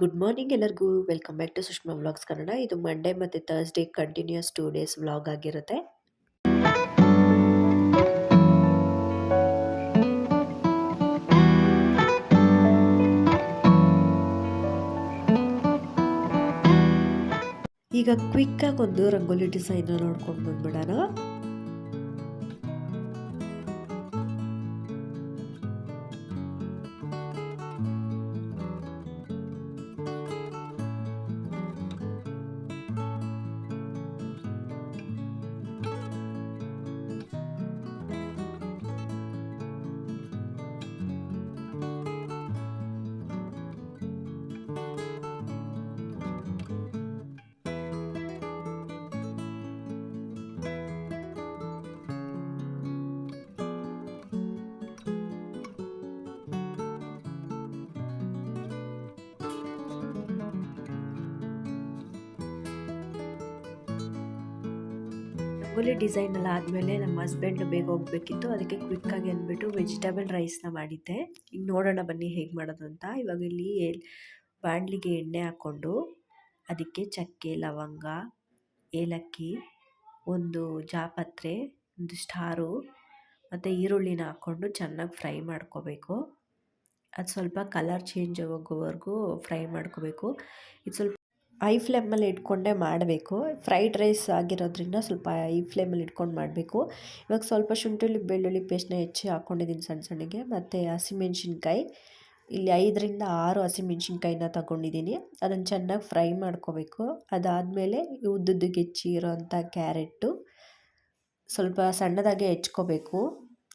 Good morning ಎಲ್ಲರಿಗೂ. Welcome back to Sushma vlogs Kannada ಇದು Monday ಮತ್ತು Thursday continues two days vlog ಆಗಿರುತ್ತೆ. ಈಗ ಕ್ವಿಕ್ಕಾಗಿ ಒಂದು ರಂಗೋಲಿ ಡಿಸೈನ್ ನೋಡ್ಕೊಂಡು ಬಂದ್ಬಿಡೋಣ. ರಂಗೋಲಿ ಡಿಸೈನ್ ಎಲ್ಲ ಆದಮೇಲೆ ನಮ್ಮ ಹಸ್ಬೆಂಡ್ ಬೇಗ ಹೋಗ್ಬೇಕಿತ್ತು. ಅದಕ್ಕೆ ಕ್ವಿಕ್ಕಾಗಿ ಅಂದ್ಬಿಟ್ಟು ವೆಜಿಟೇಬಲ್ ರೈಸ್ನ ಮಾಡಿದ್ದೆ. ಈಗ ನೋಡೋಣ ಬನ್ನಿ ಹೇಗೆ ಮಾಡೋದು ಅಂತ. ಇವಾಗ ಇಲ್ಲಿ ಬಾಣಲಿಗೆ ಎಣ್ಣೆ ಹಾಕ್ಕೊಂಡು ಅದಕ್ಕೆ ಚಕ್ಕೆ, ಲವಂಗ, ಏಲಕ್ಕಿ, ಒಂದು ಜಾಪತ್ರೆ, ಒಂದು ಸ್ಟಾರು ಮತ್ತು ಈರುಳ್ಳಿನ ಹಾಕ್ಕೊಂಡು ಚೆನ್ನಾಗಿ ಫ್ರೈ ಮಾಡ್ಕೋಬೇಕು. ಅದು ಸ್ವಲ್ಪ ಕಲರ್ ಚೇಂಜ್ ಆಗೋವರೆಗೂ ಫ್ರೈ ಮಾಡ್ಕೋಬೇಕು. ಇದು ಸ್ವಲ್ಪ ಐ ಫ್ಲೇಮಲ್ಲಿ ಇಟ್ಕೊಂಡೇ ಮಾಡಬೇಕು. ಫ್ರೈಡ್ ರೈಸ್ ಆಗಿರೋದ್ರಿಂದ ಸ್ವಲ್ಪ ಐ ಫ್ಲೇಮಲ್ಲಿ ಇಟ್ಕೊಂಡು ಮಾಡಬೇಕು. ಇವಾಗ ಸ್ವಲ್ಪ ಶುಂಠಿ ಬೆಳ್ಳುಳ್ಳಿ ಪೇಸ್ಟ್ನ ಹೆಚ್ಚಿ ಹಾಕ್ಕೊಂಡಿದ್ದೀನಿ ಸಣ್ಣ ಸಣ್ಣಗೆ. ಮತ್ತು ಹಸಿಮೆಣ್ಸಿನ್ಕಾಯಿ. ಇಲ್ಲಿ ಐದರಿಂದ ಆರು ಹಸಿಮೆಣ್ಸಿನ್ಕಾಯಿನ ತಗೊಂಡಿದ್ದೀನಿ. ಅದನ್ನು ಚೆನ್ನಾಗಿ ಫ್ರೈ ಮಾಡ್ಕೋಬೇಕು. ಅದಾದಮೇಲೆ ಉದ್ದುದ್ದಕ್ಕೆ ಹೆಚ್ಚಿರೋಂಥ ಕ್ಯಾರೆಟು ಸ್ವಲ್ಪ ಸಣ್ಣದಾಗೆ ಹೆಚ್ಕೋಬೇಕು.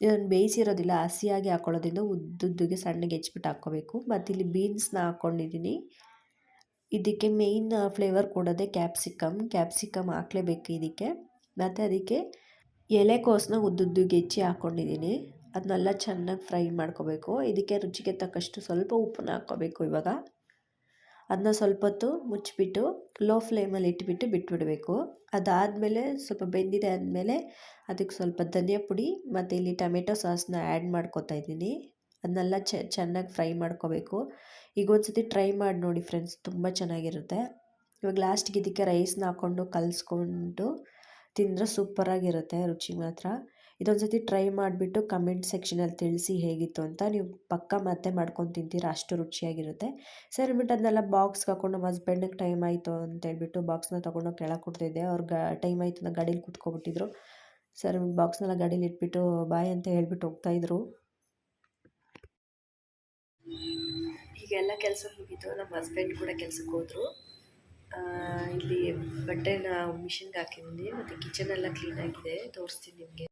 ಇದನ್ನು ಬೇಯಿಸಿರೋದಿಲ್ಲ, ಹಸಿಯಾಗಿ ಹಾಕ್ಕೊಳ್ಳೋದ್ರಿಂದ ಉದ್ದುದ್ದಗೆ ಸಣ್ಣಗೆ ಹೆಚ್ಬಿಟ್ಟು ಹಾಕ್ಕೋಬೇಕು. ಮತ್ತು ಇಲ್ಲಿ ಬೀನ್ಸ್ನ ಹಾಕ್ಕೊಂಡಿದ್ದೀನಿ ಇದಕ್ಕೆ ಮೇಯ್ನ್ ಫ್ಲೇವರ್ ಕೊಡೋದೇ ಕ್ಯಾಪ್ಸಿಕಮ್ ಕ್ಯಾಪ್ಸಿಕಮ್ ಹಾಕ್ಲೇಬೇಕು ಇದಕ್ಕೆ. ಮತ್ತು ಅದಕ್ಕೆ ಎಲೆಕೋಸನ್ನ ಉದ್ದುದ್ದು ಗೆಜ್ಜಿ ಹಾಕ್ಕೊಂಡಿದ್ದೀನಿ ಅದನ್ನೆಲ್ಲ ಚೆನ್ನಾಗಿ ಫ್ರೈ ಮಾಡ್ಕೋಬೇಕು. ಇದಕ್ಕೆ ರುಚಿಗೆ ತಕ್ಕಷ್ಟು ಸ್ವಲ್ಪ ಉಪ್ಪನ್ನ ಹಾಕ್ಕೋಬೇಕು ಇವಾಗ. ಅದನ್ನ ಸ್ವಲ್ಪ ಹೊತ್ತು ಮುಚ್ಚಿಬಿಟ್ಟು ಲೋ ಫ್ಲೇಮಲ್ಲಿ ಇಟ್ಬಿಟ್ಟು ಬಿಟ್ಬಿಡಬೇಕು. ಅದಾದಮೇಲೆ ಸ್ವಲ್ಪ ಬೆಂದಿದೆ ಆದಮೇಲೆ ಅದಕ್ಕೆ ಸ್ವಲ್ಪ ಧನಿಯಾ ಪುಡಿ ಮತ್ತು ಇಲ್ಲಿ ಟೊಮೆಟೊ ಸಾಸ್ನ ಆ್ಯಡ್ ಮಾಡ್ಕೊತಾ ಇದ್ದೀನಿ. ಅದನ್ನೆಲ್ಲ ಚೆನ್ನಾಗಿ ಫ್ರೈ ಮಾಡ್ಕೋಬೇಕು. ಈಗ ಒಂದು ಸತಿ ಟ್ರೈ ಮಾಡಿ ನೋಡಿ ಫ್ರೆಂಡ್ಸ್, ತುಂಬ ಚೆನ್ನಾಗಿರುತ್ತೆ. ಇವಾಗ ಲಾಸ್ಟಿಗೆ ಇದಕ್ಕೆ ರೈಸ್ನ ಹಾಕ್ಕೊಂಡು ಕಲಿಸ್ಕೊಂಡು ತಿಂದರೆ ಸೂಪರಾಗಿರುತ್ತೆ, ರುಚಿ ಮಾತ್ರ. ಇದೊಂದು ಸತಿ ಟ್ರೈ ಮಾಡಿಬಿಟ್ಟು ಕಮೆಂಟ್ ಸೆಕ್ಷನಲ್ಲಿ ತಿಳಿಸಿ ಹೇಗಿತ್ತು ಅಂತ ನೀವು ಪಕ್ಕ ಮತ್ತೆ ಮಾಡ್ಕೊಂಡು ತಿಂತೀರ, ಅಷ್ಟು ರುಚಿಯಾಗಿರುತ್ತೆ. ಸರಿ ಬಿಟ್ಟು ಅದನ್ನೆಲ್ಲ ಬಾಕ್ಸ್ಗೆ ಹಾಕೊಂಡು, ನಮ್ಮ ಹಸ್ಬೆಂಡಿಗೆ ಟೈಮ್ ಆಯಿತು ಅಂತೇಳ್ಬಿಟ್ಟು ಬಾಕ್ಸ್ನ ತೊಗೊಂಡು ಕೆಳಗೆ ಕೊಡ್ತಿದ್ದೆ. ಅವ್ರು ಗ ಟೈಮ್ ಆಯಿತು ಅಂತ ಗಾಡೀಲಿ ಕುತ್ಕೊಬಿಟ್ಟಿದ್ರು. ಸರ್ ಬಾಕ್ಸ್ನೆಲ್ಲ ಗಾಡೀಲಿ ಇಟ್ಬಿಟ್ಟು ಬಾಯ್ ಅಂತ ಹೇಳ್ಬಿಟ್ಟು ಹೋಗ್ತಾಯಿದ್ರು ಈಗೆಲ್ಲ ಕೆಲಸ ಮುಗೀತು, ನಮ್ಮ ಹಸ್ಬೆಂಡ್ ಕೂಡ ಕೆಲ್ಸಕ್ಕೆ ಹೋದರು. ಇಲ್ಲಿ ಬಟ್ಟೆನ ಮಿಷಿನ್ಗೆ ಹಾಕಿದ್ದೀನಿ, ಮತ್ತು ಕಿಚನ್ ಎಲ್ಲ ಕ್ಲೀನ್ ಆಗಿದೆ, ತೋರಿಸ್ತೀನಿ ನಿಮಗೆ.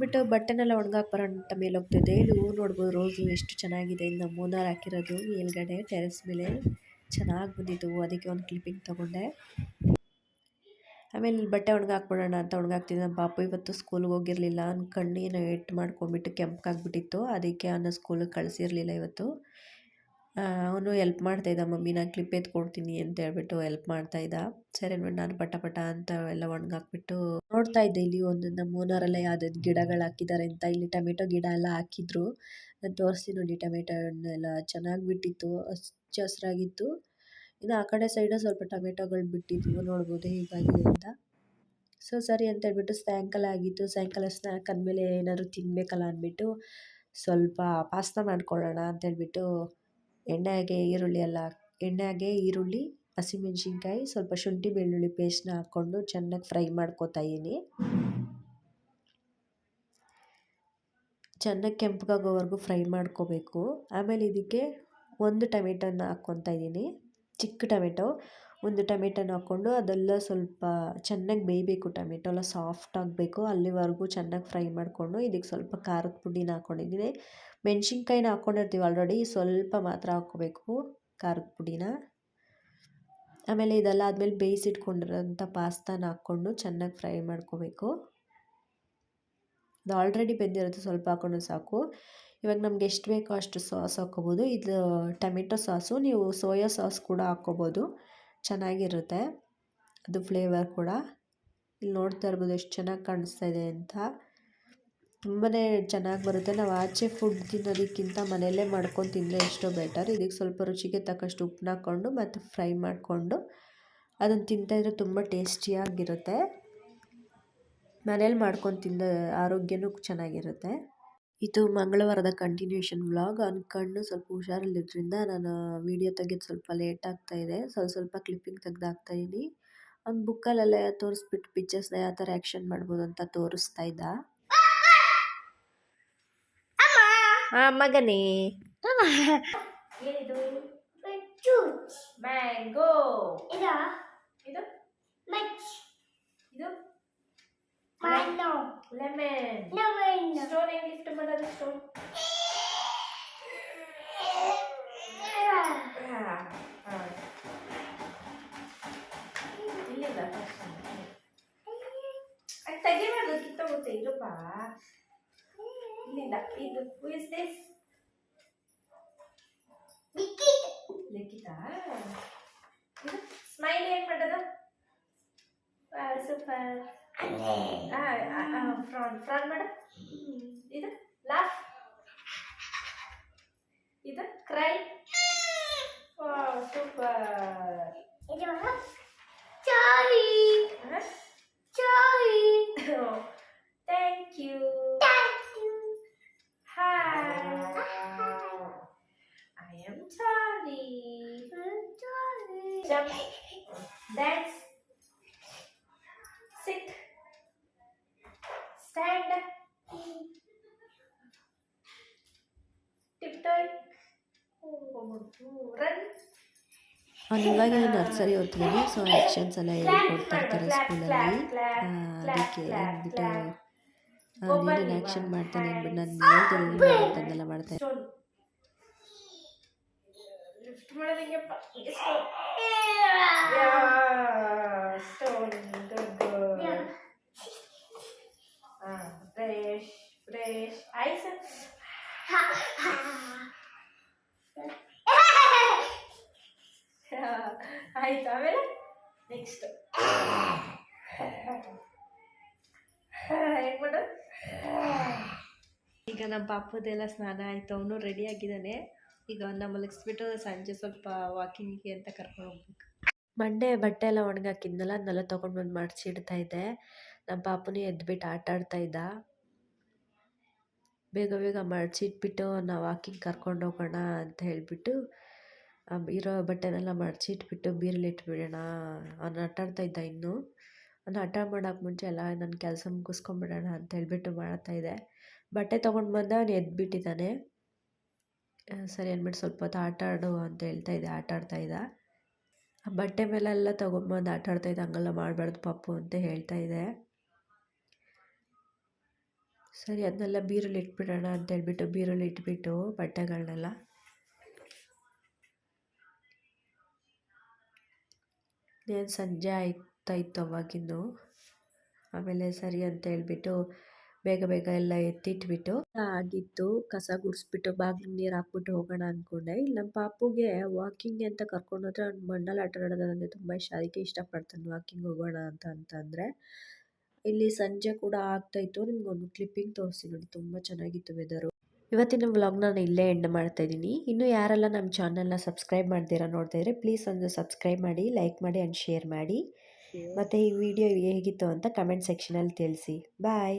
ಬಿಟ್ಟು ಬಟ್ಟೆನೆಲ್ಲ ಒಣಗಾಕ್ ಬರೋ ಮೇಲೆ ಹೋಗ್ತಿದ್ದೆ ಇಲ್ಲಿ ಹೂ ನೋಡ್ಬೋದು, ರೋಸು ಎಷ್ಟು ಚೆನ್ನಾಗಿದೆ, ಇನ್ನು ಮೂನಾರ್ ಹಾಕಿರೋದು, ಮೇಲ್ಗಡೆ ಟೆರೆಸ್ ಮೇಲೆ. ಚೆನ್ನಾಗಿ ಬಂದಿದ್ದು ಅದಕ್ಕೆ ಒಂದು ಕ್ಲಿಪ್ಪಿಂಗ್ ತೊಗೊಂಡೆ. ಆಮೇಲೆ ಇಲ್ಲಿ ಬಟ್ಟೆ ಒಣಗಾಕ್ಬಿಡೋಣ ಅಂತ ಒಣಗಾಕ್ತಿದ್ದೆ. ನಮ್ಮ ಪಾಪು ಇವತ್ತು ಸ್ಕೂಲ್ಗೆ ಹೋಗಿರಲಿಲ್ಲ. ಅವ್ನ ಕಣ್ಣಿನ ಏಟು ಮಾಡ್ಕೊಂಬಿಟ್ಟು ಕೆಂಪಾಗ್ಬಿಟ್ಟಿತ್ತು ಅದಕ್ಕೆ ಅವನ ಸ್ಕೂಲಿಗೆ ಕಳಿಸಿರಲಿಲ್ಲ ಇವತ್ತು. ಅವನು ಎಲ್ಪ್ ಮಾಡ್ತಾಯಿದ್ದ ಮಮ್ಮಿ, ನಾನು ಕ್ಲಿಪ್ ಎತ್ಕೊಡ್ತೀನಿ ಅಂತ ಹೇಳ್ಬಿಟ್ಟು ಎಲ್ಪ್ ಮಾಡ್ತಾಯಿದ್ದ ಸರಿ ಅಂದ್ಬಿಟ್ಟು ನಾನು ಪಟ ಪಟ ಅಂತ ಎಲ್ಲ ಒಣಗಾಕ್ಬಿಟ್ಟು ನೋಡ್ತಾ ಇದ್ದೆ. ಇಲ್ಲಿ ಒಂದು ನಮ್ಮ ಓನರೆಲ್ಲ ಯಾವ್ದಾದ್ರು ಗಿಡಗಳು ಹಾಕಿದ್ದಾರೆ ಅಂತ. ಇಲ್ಲಿ ಟೊಮೆಟೊ ಗಿಡ ಎಲ್ಲ ಹಾಕಿದ್ರು. ನಾನು ತೋರಿಸ್ತೀನಿ ನೋಡಿ ಟೊಮೆಟೊ ಹಣ್ಣೆಲ್ಲ. ಚೆನ್ನಾಗಿ ಬಿಟ್ಟಿತ್ತು. ಹಚ್ಚ ಹಸ್ರಾಗಿತ್ತು. ಇನ್ನು ಆ ಕಡೆ ಸೈಡು ಸ್ವಲ್ಪ ಟೊಮೆಟೊಗಳು ಬಿಟ್ಟಿದ್ವು, ನೋಡ್ಬೋದು ಹೀಗಾಗಿದೆ ಅಂತ. ಸೊ ಸರಿ ಅಂತ ಹೇಳ್ಬಿಟ್ಟು ಸಾಯಂಕಾಲ ಆಗಿತ್ತು. ಸಾಯಂಕಾಲ ಸ್ನ್ಯಾಕ್ ಅಂದಮೇಲೆ ಏನಾದರೂ ತಿನ್ನಬೇಕಲ್ಲ ಅಂದ್ಬಿಟ್ಟು ಸ್ವಲ್ಪ ಪಾಸ್ತಾ ಮಾಡ್ಕೊಳ್ಳೋಣ ಅಂತೇಳ್ಬಿಟ್ಟು ಎಣ್ಣೆಗೆ ಈರುಳ್ಳಿ ಎಲ್ಲ ಎಣ್ಣೆಗೆ ಈರುಳ್ಳಿ, ಹಸಿಮೆಣ್ಸಿನ್ಕಾಯಿ, ಸ್ವಲ್ಪ ಶುಂಠಿ ಬೆಳ್ಳುಳ್ಳಿ ಪೇಸ್ಟ್ನ ಹಾಕ್ಕೊಂಡು ಚೆನ್ನಾಗಿ ಫ್ರೈ ಮಾಡ್ಕೋತಾ ಇದ್ದೀನಿ. ಚೆನ್ನಾಗಿ ಕೆಂಪಗಾಗೋವರೆಗೂ ಫ್ರೈ ಮಾಡ್ಕೋಬೇಕು. ಆಮೇಲೆ ಇದಕ್ಕೆ ಒಂದು ಟೊಮೆಟೊನ ಹಾಕ್ಕೊತಾ ಇದ್ದೀನಿ. ಚಿಕ್ಕ ಟೊಮೆಟೊ, ಒಂದು ಟೊಮೆಟೊನ ಹಾಕ್ಕೊಂಡು ಅದೆಲ್ಲ ಸ್ವಲ್ಪ ಚೆನ್ನಾಗಿ ಬೇಯಬೇಕು ಟೊಮೆಟೊ ಎಲ್ಲ ಸಾಫ್ಟ್ ಆಗಬೇಕು. ಅಲ್ಲಿವರೆಗೂ ಚೆನ್ನಾಗಿ ಫ್ರೈ ಮಾಡಿಕೊಂಡು ಇದಕ್ಕೆ ಸ್ವಲ್ಪ ಖಾರದ ಪುಡಿನ ಹಾಕ್ಕೊಂಡಿದ್ದೀನಿ ಮೆಣ್ಸಿನ್ಕಾಯಿನ ಹಾಕ್ಕೊಂಡಿರ್ತೀವಿ ಆಲ್ರೆಡಿ, ಸ್ವಲ್ಪ ಮಾತ್ರ ಹಾಕ್ಕೋಬೇಕು ಖಾರದ ಪುಡಿನ. ಆಮೇಲೆ ಇದೆಲ್ಲ ಆದಮೇಲೆ ಬೇಯಿಸಿಟ್ಕೊಂಡಿರೋಂಥ ಪಾಸ್ತಾನ ಹಾಕ್ಕೊಂಡು ಚೆನ್ನಾಗಿ ಫ್ರೈ ಮಾಡ್ಕೋಬೇಕು. ಇದು ಆಲ್ರೆಡಿ ಬೆಂದಿರೋದು ಸ್ವಲ್ಪ ಹಾಕ್ಕೊಂಡು ಸಾಕು. ಇವಾಗ ನಮ್ಗೆ ಎಷ್ಟು ಬೇಕೋ ಅಷ್ಟು ಸಾಸ್ ಹಾಕ್ಕೋಬೋದು ಇದು ಟೊಮೆಟೊ ಸಾಸು, ನೀವು ಸೋಯಾ ಸಾಸ್ ಕೂಡ ಹಾಕ್ಕೋಬೋದು ಚೆನ್ನಾಗಿರುತ್ತೆ. ಅದು ಫ್ಲೇವರ್ ಕೂಡ. ಇಲ್ಲಿ ನೋಡ್ತಾ ಇರ್ಬೋದು ಎಷ್ಟು ಚೆನ್ನಾಗಿ ಕಾಣಿಸ್ತಾ ಇದೆ ಅಂತ. ತುಂಬಾ ಚೆನ್ನಾಗಿ ಬರುತ್ತೆ. ನಾವು ಆಚೆ ಫುಡ್ ತಿನ್ನೋದಕ್ಕಿಂತ ಮನೆಯಲ್ಲೇ ಮಾಡ್ಕೊಂಡು ತಿಂದರೆ ಎಷ್ಟೋ ಬೆಟರ್ ಇದಕ್ಕೆ ಸ್ವಲ್ಪ ರುಚಿಗೆ ತಕ್ಕಷ್ಟು ಉಪ್ಪನ್ನ ಹಾಕ್ಕೊಂಡು ಮತ್ತು ಫ್ರೈ ಮಾಡಿಕೊಂಡು ಅದನ್ನು ತಿಂತಾಯಿದ್ರೆ ತುಂಬ ಟೇಸ್ಟಿಯಾಗಿರುತ್ತೆ ಮನೇಲಿ ಮಾಡ್ಕೊಂಡು ತಿಂದ ಆರೋಗ್ಯನೂ ಚೆನ್ನಾಗಿರುತ್ತೆ. ಇದು ಮಂಗಳವಾರದ ಕಂಟಿನ್ಯೂಷನ್ ವ್ಲಾಗ್ ಅಂದ್ಕೊಂಡು ಸ್ವಲ್ಪ ಹುಷಾರಿಲ್ಲದ್ರಿಂದ ನಾನು ವೀಡಿಯೋ ತೆಗೆದು ಸ್ವಲ್ಪ ಲೇಟ್ ಆಗ್ತಾ ಇದೆ. ಸ್ವಲ್ಪ ಸ್ವಲ್ಪ ಕ್ಲಿಪ್ಪಿಂಗ್ ತೆಗೆದಾಗ್ತಾ ಹಾಕ್ತಾ ಇದ್ದೀನಿ ಅವ್ನು ಬುಕ್ಕಲ್ಲೆಲ್ಲ ತೋರಿಸ್ಬಿಟ್ಟು ಪಿಕ್ಚರ್ಸ್ನ ಯಾವ ಥರ ಆ್ಯಕ್ಷನ್ ಮಾಡ್ಬೋದು ಅಂತ ತೋರಿಸ್ತಾ ಇದ್ದ. ಮಗನೇ. ಏನಿದು? Mango mango ಅದು ತೆಗಿಬಾರ್ದು ಕಿತ್ತೋಗುತ್ತೆ ಇರುಪ್ಪ ಇಲ್ಲಿಂದ ಇದು ಇಸ್ ದಿಸ್ Vicky. ಲಿಖಿತ ಇದು ಸ್ಮೈಲ್ ಏನು ಮಾಡೋದು ಸೂಪರ್ ಫ್ರಾನ್ ಫ್ರಾನ್ ಮಾಡು ಇದು ಲಾಫ್ ಇದು CRY super Charlie. Charlie. Oh, thank you. Thank you. Hi. Hi. I am Charlie. I'm Charlie. Jump. Dance. Sit. Stand. ಅವ್ನು ಇವಾಗ ನರ್ಸರಿ ಓದ್ತಿದ್ದಾನೆ ಸೊ ಆ್ಯಕ್ಷನ್ಸ್ ಎಲ್ಲ ಹೇಳ್ಕೊಡ್ತಾ ಇರ್ತಾರೆ ಸ್ಕೂಲಲ್ಲಿ ಅದಕ್ಕೆ ಅಂದ್ಬಿಟ್ಟು ನೀನೇನು ಆ್ಯಕ್ಷನ್ ಮಾಡ್ತಾನೆ ಅಂದ್ಬಿಟ್ಟು ನಾನು ಹೇಳ್ತಿದ್ದೀನಿ ಮಾಡ್ತಾನೆಲ್ಲ ಮಾಡ್ತಾ lift ಮಾಡೋದಂಗೆಪ್ಪ? Stone good Yeah. Fresh fresh ice ಆಯ್ತು ಆಮೇಲೆ ನೆಕ್ಸ್ಟ್ ಹೆಂಗ್ ಮಾಡು ಈಗ ನಮ್ಮ ಪಾಪದೆಲ್ಲ ಸ್ನಾನ ಆಯಿತು ಅವನು ರೆಡಿ ಆಗಿದ್ದಾನೆ. ಈಗ ಅವನ್ನ ಮಲಗಿಸ್ಬಿಟ್ಟು ಸಂಜೆ ಸ್ವಲ್ಪ ವಾಕಿಂಗಿಗೆ ಅಂತ ಕರ್ಕೊಂಡು ಹೋಗ್ಬೇಕು. ಮಂಡೆ ಬಟ್ಟೆ ಎಲ್ಲ ಒಣಗಾಕಿದ್ನಲ್ಲ ಅದನ್ನೆಲ್ಲ ತೊಗೊಂಡು ಬಂದು ಮಡ್ಚಿಡ್ತಾ ಇದ್ದೆ. ನಮ್ಮ ಪಾಪನೂ ಎದ್ಬಿಟ್ಟು ಆಟ ಆಡ್ತಾ ಇದ್ದ. ಬೇಗ ಬೇಗ ಮಡಚಿಟ್ಬಿಟ್ಟು ನಾವು ವಾಕಿಂಗ್ ಕರ್ಕೊಂಡು ಹೋಗೋಣ ಅಂತ ಹೇಳಿಬಿಟ್ಟು ಇರೋ ಬಟ್ಟೆನೆಲ್ಲ ಮಡ್ಚಿಟ್ಬಿಟ್ಟು ಬೀರಲ್ಲಿ ಇಟ್ಬಿಡೋಣ ಅವ್ನು ಆಟ ಆಡ್ತಾ ಇದ್ದ ಇನ್ನು. ಅವ್ನು ಹಠ ಮಾಡೋಕೆ ಮುಂಚೆ ಎಲ್ಲ ನನ್ನ ಕೆಲಸ ಮುಗಿಸ್ಕೊಂಬಿಡೋಣ ಅಂತ ಹೇಳಿಬಿಟ್ಟು ಮಾಡ್ತಾ ಇದ್ದೆ. ಬಟ್ಟೆ ತೊಗೊಂಡು ಬಂದ ಅವ್ನು ಎದ್ಬಿಟ್ಟಿದ್ದಾನೆ. ಸರಿ ಅಂದ್ಬಿಟ್ಟು ಸ್ವಲ್ಪ ಹೊತ್ತು ಆಟ ಆಡು ಅಂತ ಹೇಳ್ತಾ ಇದ್ದೆ ಆಟ ಇದ್ದ. ಆ ಬಟ್ಟೆ ಮೇಲೆಲ್ಲ ತೊಗೊಂಬಂದು ಆಟ ಆಡ್ತಾ ಇದ್ದ, ಹಂಗೆಲ್ಲ ಮಾಡಬಾರ್ದು ಪಾಪು ಅಂತ ಹೇಳ್ತಾ ಇದ್ದೆ. ಸರಿ ಅದನ್ನೆಲ್ಲ ಬೀರಲ್ಲಿ ಇಟ್ಬಿಡೋಣ ಅಂತ ಹೇಳ್ಬಿಟ್ಟು ಬೀರಲ್ಲಿ ಇಟ್ಬಿಟ್ಟು ಬಟ್ಟೆಗಳನ್ನೆಲ್ಲ ಏನು ಸಂಜೆ ಆಯ್ತಾ ಇತ್ತು ಅವಾಗಿನ್ನು? ಆಮೇಲೆ ಸರಿ ಅಂತ ಹೇಳ್ಬಿಟ್ಟು ಬೇಗ ಬೇಗ ಎಲ್ಲ ಎತ್ತಿಟ್ಬಿಟ್ಟು ಆಗಿತ್ತು. ಕಸ ಗುಡಿಸ್ಬಿಟ್ಟು ಬಾಗಿಲು ನೀರು ಹಾಕ್ಬಿಟ್ಟು ಹೋಗೋಣ ಅಂದ್ಕೊಂಡೆ ಇಲ್ಲಿ ನಮ್ಮ ಪಾಪುಗೆ ವಾಕಿಂಗ್ ಅಂತ ಕರ್ಕೊಂಡು ಹೋದ್ರೆ ಅವ್ನು ಮಣ್ಣಲ್ಲಿ ಆಟ ಆಡೋದಂದರೆ ತುಂಬ ಇಷ್ಟ. ಅದಕ್ಕೆ ಇಷ್ಟಪಡ್ತಾನೆ ವಾಕಿಂಗ್ ಹೋಗೋಣ ಅಂತ ಅಂತಂದರೆ ಇಲ್ಲಿ ಸಂಜೆ ಕೂಡ ಆಗ್ತಾಯಿತ್ತು ನಿಮ್ಗೊಂದು ಕ್ಲಿಪ್ಪಿಂಗ್ ತೋರಿಸಿ ನೋಡಿ ತುಂಬ ಚೆನ್ನಾಗಿತ್ತು ವೆದರು ಇವತ್ತಿನ ವ್ಲಾಗ್ನ ನಾನು ಇಲ್ಲೇ ಎಂಡ್ ಮಾಡ್ತಾ ಇದ್ದೀನಿ. ಇನ್ನು ಯಾರೆಲ್ಲ ನಮ್ಮ ಚಾನಲ್ನ ಸಬ್ಸ್ಕ್ರೈಬ್ ಮಾಡ್ತೀರಾ ನೋಡ್ತಾ ಇದ್ರೆ ಪ್ಲೀಸ್ ಒಂದು ಸಬ್ಸ್ಕ್ರೈಬ್ ಮಾಡಿ ಲೈಕ್ ಮಾಡಿ ಆ್ಯಂಡ್ ಶೇರ್ ಮಾಡಿ. ಮತ್ತು ಈ ವಿಡಿಯೋ ಹೇಗಿತ್ತು ಅಂತ ಕಮೆಂಟ್ ಸೆಕ್ಷನಲ್ಲಿ ತಿಳಿಸಿ. ಬಾಯ್